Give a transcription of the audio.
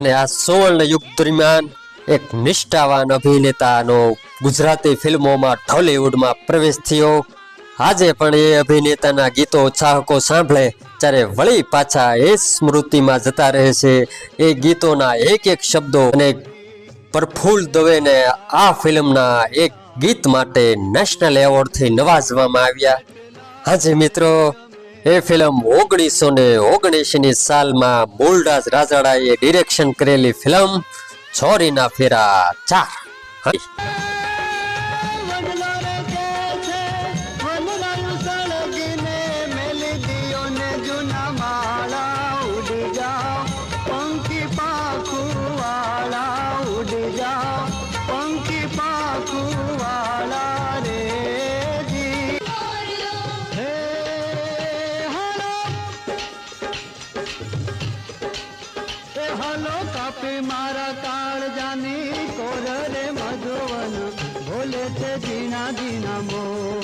અને આ સુવર્ણ યુગ દરમિયાન એક નિષ્ઠાવાન અભિનેતાનો ગુજરાતી ફિલ્મોમાં ઢોલિવૂડમાં પ્રવેશ થયો. આજે પણ એ અભિનેતાના ગીતો ચાહકો સાંભળે ત્યારે વળી પાછા એ સ્મૃતિમાં જતા રહે છે. એ ગીતોના એક એક શબ્દો અને પ્રફુલ્લ દવેને આ ફિલ્મના એક ગીત માટે નેશનલ એવોર્ડથી નવાજવામાં આવ્યા. હાજી મિત્રો એ ફિલ્મ ઓગણીસો ને ઓગણીસની સાલમાં મૂળરાજ રાજાડાએ ડિરેક્શન કરેલી ફિલ્મ છોરીના ફેરા ચાર. વડલો হলো কাপে মারা কার জানি করে মধুবন ভোলেছে দিনা দিনা মোর